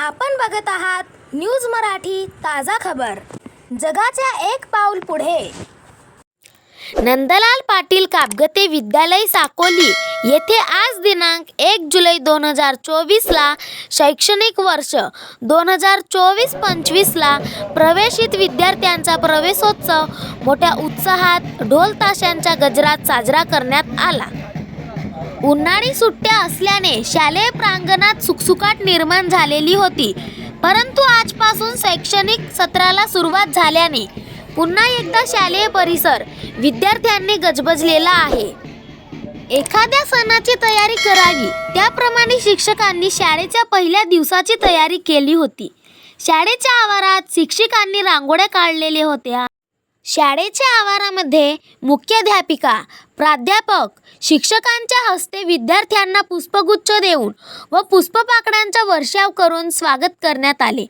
आपण बघत आहात न्यूज मराठी ताजा खबर. जगाच्या एक पाऊल पुढे. नंदलाल पाटील कापगते विद्यालय साकोली येथे आज दिनांक एक जुलै दोन हजार चोवीसला शैक्षणिक वर्ष दोन हजार चोवीस पंचवीसला प्रवेशित विद्यार्थ्यांचा प्रवेशोत्सव मोठ्या उत्साहात ढोल ताशांच्या गजरात साजरा करण्यात आला. उन्हाळी सुट्ट्या असल्याने शालेय प्रांगणात सुकसुकाट निर्माण झालेली होती. परंतु आजपासून शैक्षणिक सत्राला सुरुवात झाल्याने पुन्हा एकदा शालेय परिसर विद्यार्थ्यांनी गजबजलेला आहे. एखाद्या सणाची तयारी करावी त्याप्रमाणे शिक्षकांनी शाळेच्या पहिल्या दिवसाची तयारी केली होती. शाळेच्या आवारात शिक्षकांनी रांगोळ्या काढलेल्या होत्या. शाळेच्या आवारामध्ये मुख्याध्यापिका प्राध्यापक शिक्षकांच्या हस्ते विद्यार्थ्यांना पुष्पगुच्छ देऊन व पुष्पपाकड्यांचा वर्षाव करून स्वागत करण्यात आले.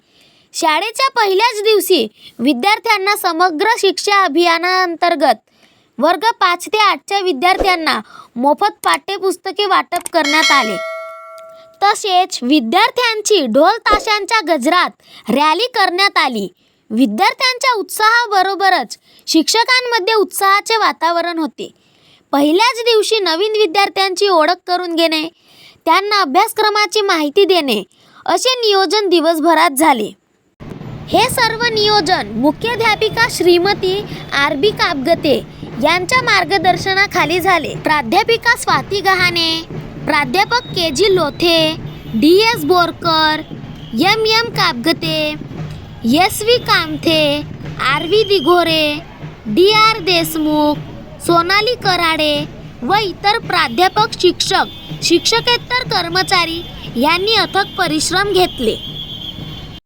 शाळेच्या पहिल्याच दिवशी विद्यार्थ्यांना समग्र शिक्षा अभियानाअंतर्गत वर्ग पाच ते आठच्या विद्यार्थ्यांना मोफत पाठ्यपुस्तके वाटप करण्यात आले. तसेच विद्यार्थ्यांची ढोल ताशांच्या गजरात रॅली करण्यात आली. विद्यार्थ्यांच्या उत्साहाबरोबरच शिक्षकांमध्ये उत्साहाचे वातावरण होते. पहिल्याच दिवशी नवीन विद्यार्थ्यांची ओळख करून घेणे त्यांना अभ्यासक्रमाची माहिती देणे असे नियोजन दिवसभरात झाले. हे सर्व नियोजन मुख्याध्यापिका श्रीमती आर बी कापगते यांच्या मार्गदर्शनाखाली झाले. प्राध्यापिका स्वाती गहाणे प्राध्यापक K G Lothe D S Borkar M M Kapgate S V Kamthe R V Dighore D R Deshmukh Sonali Karade व इतर प्राध्यापक शिक्षक शिक्षकेतर कर्मचारी यांनी अथक परिश्रम घेतले.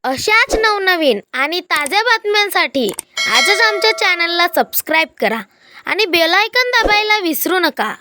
अशाच नवनवीन आणि ताज्या बातम्यांसाठी आजच आमच्या चॅनलला सबस्क्राईब करा आणि बेल आयकॉन दाबायला विसरू नका.